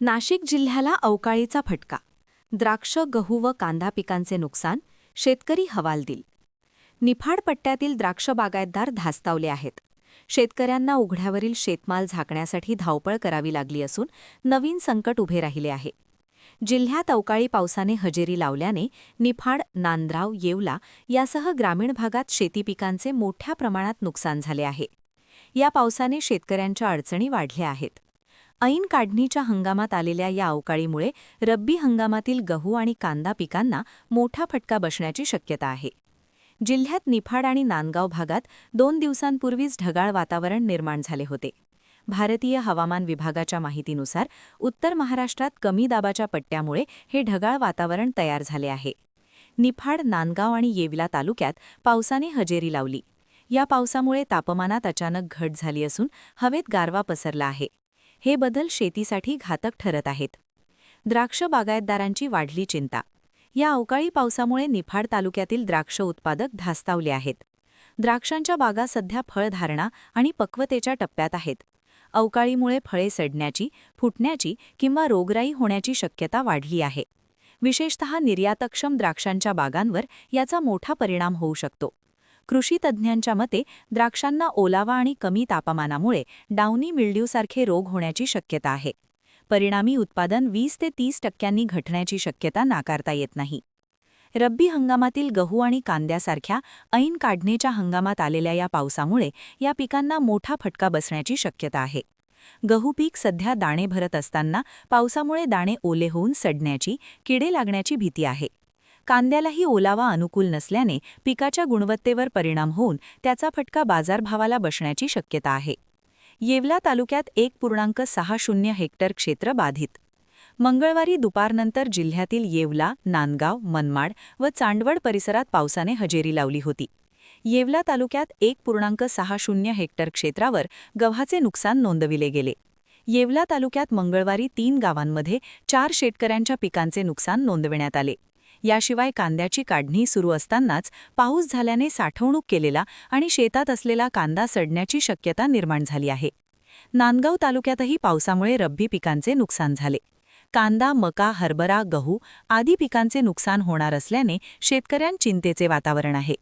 नाशिक जिल्ह्याला अवकाळीचा फटका. द्राक्ष गहू व कांदा पिकांचे नुकसान शेतकरी हवालदिल निफाड पट्ट्यातील द्राक्ष बागायतदार धास्तावले आहेत. शेतकऱ्यांना उघड्यावरील शेतमाल झाकण्यासाठी धावपळ करावी लागली असून नवीन संकट उभे राहिले आहे. जिल्ह्यात अवकाळी पावसाने हजेरी लावल्याने निफाड नांदराव येवला यासह ग्रामीण भागात शेती पिकांचे मोठ्या प्रमाणात नुकसान झाले आहे. या पावसाने शेतकऱ्यांच्या अडचणी वाढल्या आहेत. ऐन काढणीच्या हंगामात आलेल्या या अवकाळीमुळे रब्बी हंगामातील गहू आणि कांदा पिकांना मोठा फटका बसण्याची शक्यता आहे. जिल्ह्यात निफाड आणि नांदगाव भागात दोन दिवसांपूर्वीच ढगाळ वातावरण निर्माण झाले होते. भारतीय हवामान विभागाच्या माहितीनुसार उत्तर महाराष्ट्रात कमी दाबाच्या पट्ट्यामुळे हे ढगाळ वातावरण तयार झाले आहे. निफाड नांदगाव आणि येविला तालुक्यात पावसाने हजेरी लावली. या पावसामुळे तापमानात अचानक घट झाली असून हवेत गारवा पसरला आहे. हे बदल शेतीसाठी घातक ठरत आहेत. द्राक्ष बागायतदारांची वाढली चिंता. या अवकाळी पावसामुळे निफाड तालुक्यातील द्राक्ष उत्पादक धास्तावले आहेत. द्राक्षांच्या बागा सध्या फळधारणा आणि पक्वतेच्या टप्प्यात आहेत. अवकाळीमुळे फळे सडण्याची फुटण्याची किंवा रोगराई होण्याची शक्यता वाढली आहे. विशेषतः निर्यातक्षम द्राक्षांच्या बागांवर याचा मोठा परिणाम होऊ शकतो. कृषी तज्ज्ञांच्या मते द्राक्षांना ओलावा आणि कमी तापमानामुळे डाउनी मिल्ड्यूसारखे रोग होण्याची शक्यता आहे. परिणामी उत्पादन वीस ते तीस टक्क्यांनी घटण्याची शक्यता नाकारता येत नाही. रब्बी हंगामातील गहू आणि कांद्यासारख्या ऐन काढणीच्या हंगामात आलेल्या या पावसामुळे या पिकांना मोठा फटका बसण्याची शक्यता आहे. गहू पीक सध्या दाणे भरत असताना पावसामुळे दाणे ओले होऊन सडण्याची किडे लागण्याची भीती आहे. कांद्यालाही ओलावा अनुकूल नसल्याने पिकाच्या गुणवत्तेवर परिणाम होऊन त्याचा फटका बाजारभावाला बसण्याची शक्यता आहे. येवला तालुक्यात एक पूर्णांक सहा शून्य हेक्टर क्षेत्र बाधित. मंगळवारी दुपारनंतर जिल्ह्यातील येवला नांदगाव मनमाड व चांडवड परिसरात पावसाने हजेरी लावली होती. येवला तालुक्यात एक पूर्णांक सहा शून्य हेक्टर क्षेत्रावर गव्हाचे नुकसान नोंदविले गेले. येवला तालुक्यात मंगळवारी तीन गावांमध्ये चार शेतकऱ्यांच्या पिकांचे नुकसान नोंदविण्यात आले. याशिवाय कांद्याची काढणी सुरू असतानाच पाऊस झाल्याने साठवणूक केलेला आणि शेतात असलेला कांदा सडण्याची शक्यता निर्माण झाली आहे. नांदगाव तालुक्यातही पावसामुळे रब्बी पिकांचे नुकसान झाले. कांदा मका हरभरा गहू आदी पिकांचे नुकसान होणार असल्याने शेतकऱ्यांत चिंतेचे वातावरण आहे.